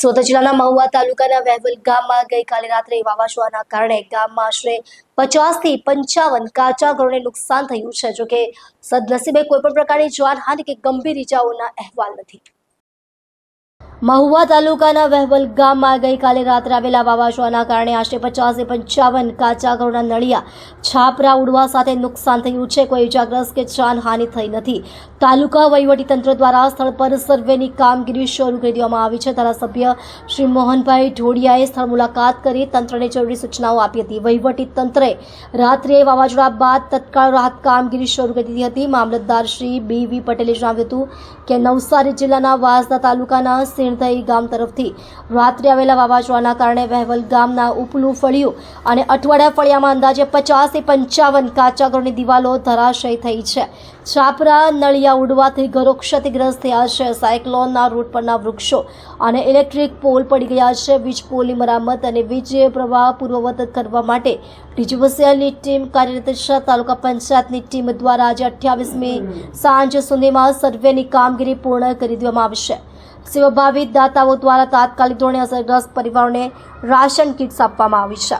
સુરત જિલ્લાના મહુવા તાલુકાના વેવલ ગામમાં ગઈકાલે રાત્રે વાવાઝોડાના કારણે ગામમાં આશરે પચાસથી પંચાવન કાચા ઘરોને નુકસાન થયું છે, જોકે સદનસીબે કોઈ પણ પ્રકારની જાનહાનિ કે ગંભીર ઇજાઓના અહેવાલ નથી. મહુવા તાલુકાના વહેવલ ગામમાં ગઈકાલે રાત્રે આવેલા વાવાઝોડાના કારણે આશરે પચાસથી પંચાવન કાચા ઘરોના નળિયા છાપરા ઉડવા સાથે નુકસાન થયું છે. કોઈ ઇજાગ્રસ્ત કે જાનહાનિ થઈ નથી. તાલુકા વહીવટીતંત્ર દ્વારા સ્થળ પર સર્વેની કામગીરી શરૂ કરી દેવામાં આવી છે. ધારાસભ્ય શ્રી મોહનભાઈ ઢોડિયાએ સ્થળ મુલાકાત કરી તંત્રને જરૂરી સૂચનાઓ આપી હતી. વહીવટી તંત્રે રાત્રે વાવાઝોડા બાદ તત્કાળ રાહત કામગીરી શરૂ કરી દીધી હતી. મામલતદાર શ્રી બી વી પટેલે જણાવ્યું હતું કે નવસારી જિલ્લાના વાંસદા તાલુકાના સિણધઈ ગામ તરફથી રાત્રે આવેલા વાવાઝોડાના કારણે વહેવલ ગામના ઉપલું ફળિયું અને અઠવાડિયા ફળિયામાં અંદાજે પચાસથી પંચાવન કાચા ઘરની દિવાલો ધરાશય થઈ છે. છાપરા, નળિયા ઉડવાથી ઘરો ક્ષતિગ્રસ્ત થયા છે. સાયક્લોનના રૂટ પરના વૃક્ષો અને ઇલેક્ટ્રિક પોલ પડી ગયા છે. વીજ પોલની મરામત અને વીજ પ્રવાહ પૂર્વવત કરવા માટે ડીજીવીસીએલની ટીમ કાર્યરત છે. તાલુકા પંચાયતની ટીમ દ્વારા આજે અઠ્યાવીસમી સાંજ સુધીમાં સર્વેની કામગીરી પૂર્ણ કરી દેવામાં આવશે સેવાભાવી દાતાઓ દ્વારા તાત્કાલિક ધોરણે અસરગ્રસ્ત પરિવારોને રાશન કિટ્સ આપવામાં આવી છે.